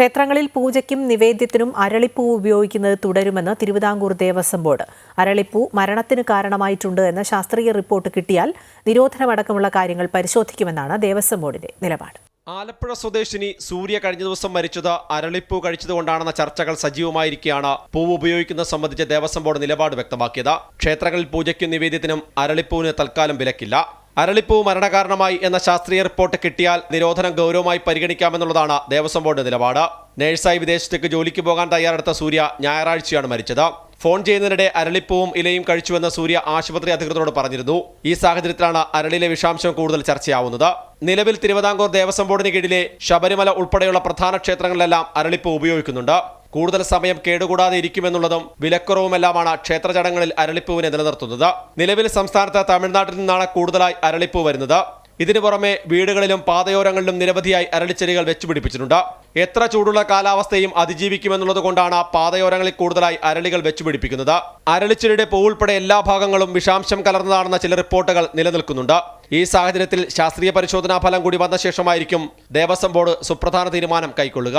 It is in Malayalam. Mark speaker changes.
Speaker 1: ക്ഷേത്രങ്ങളിൽ പൂജയ്ക്കും നിവേദ്യത്തിനും അരളിപ്പൂ ഉപയോഗിക്കുന്നത് തുടരുമെന്ന് തിരുവിതാംകൂർ ദേവസ്വം ബോർഡ്. അരളിപ്പൂ മരണത്തിന് കാരണമായിട്ടുണ്ട് എന്ന ശാസ്ത്രീയ റിപ്പോർട്ട് കിട്ടിയാൽ നിരോധനമടക്കമുള്ള കാര്യങ്ങൾ പരിശോധിക്കുമെന്നാണ് ദേവസ്വം ബോർഡിന്റെ നിലപാട്.
Speaker 2: ആലപ്പുഴ സ്വദേശിനി സൂര്യ കഴിഞ്ഞ ദിവസം മരിച്ചത് അരളിപ്പൂ കഴിച്ചതുകൊണ്ടാണെന്ന ചർച്ചകൾ സജീവമായിരിക്കെയാണ് പൂവ് ഉപയോഗിക്കുന്നത് സംബന്ധിച്ച് ദേവസ്വം ബോർഡ് നിലപാട് വ്യക്തമാക്കിയത്. ക്ഷേത്രങ്ങളിൽ പൂജയ്ക്കും നിവേദ്യത്തിനും അരളിപ്പൂവിന് തൽക്കാലം വിലക്കില്ല. അരളിപ്പൂ മരണകാരണമായി എന്ന ശാസ്ത്രീയ റിപ്പോർട്ട് കിട്ടിയാൽ നിരോധനം ഗൗരവമായി പരിഗണിക്കാമെന്നുള്ളതാണ് ദേവസ്വം ബോർഡ് നിലപാട്. നേഴ്സായി വിദേശത്തേക്ക് ജോലിക്ക് പോകാൻ തയ്യാറെടുത്ത സൂര്യ ഞായറാഴ്ചയാണ് മരിച്ചത്. ഫോൺ ചെയ്യുന്നതിനിടെ അരളിപ്പൂവും ഇലയും കഴിച്ചുവെന്ന് സൂര്യ ആശുപത്രി അധികൃതരോട് പറഞ്ഞിരുന്നു. ഈ സാഹചര്യത്തിലാണ് അരളിലെ വിഷാംശം കൂടുതൽ ചർച്ചയാവുന്നത്. നിലവിൽ തിരുവിതാംകൂർ ദേവസ്വം ബോർഡിന് കീഴിലെ ശബരിമല ഉൾപ്പെടെയുള്ള പ്രധാന ക്ഷേത്രങ്ങളിലെല്ലാം അരളിപ്പൂ ഉപയോഗിക്കുന്നുണ്ട്. കൂടുതൽ സമയം കേടുകൂടാതെ ഇരിക്കുമെന്നുള്ളതും വിലക്കുറവുമെല്ലാമാണ് ക്ഷേത്ര ചടങ്ങുകളിൽ അരളിപ്പൂവിനെ നിലനിർത്തുന്നത്. നിലവിൽ സംസ്ഥാനത്ത് തമിഴ്നാട്ടിൽ നിന്നാണ് കൂടുതലായി അരളിപ്പൂ വരുന്നത്. ഇതിനു പുറമെ വീടുകളിലും പാതയോരങ്ങളിലും നിരവധിയായി അരളിച്ചെടികൾ വെച്ചുപിടിപ്പിച്ചിട്ടുണ്ട്. എത്ര ചൂടുള്ള കാലാവസ്ഥയും അതിജീവിക്കുമെന്നുള്ളത് കൊണ്ടാണ് പാതയോരങ്ങളിൽ കൂടുതലായി അരളികൾ വെച്ചുപിടിപ്പിക്കുന്നത്. അരളിച്ചെടിയുടെ പൂ ഉൾപ്പെടെ എല്ലാ ഭാഗങ്ങളും വിഷാംശം കലർന്നതാണെന്ന ചില റിപ്പോർട്ടുകൾ നിലനിൽക്കുന്നുണ്ട്. ഈ സാഹചര്യത്തിൽ ശാസ്ത്രീയ പരിശോധനാ ഫലം കൂടി വന്ന ശേഷമായിരിക്കും ദേവസ്വം ബോർഡ് സുപ്രധാന തീരുമാനം കൈക്കൊള്ളുക.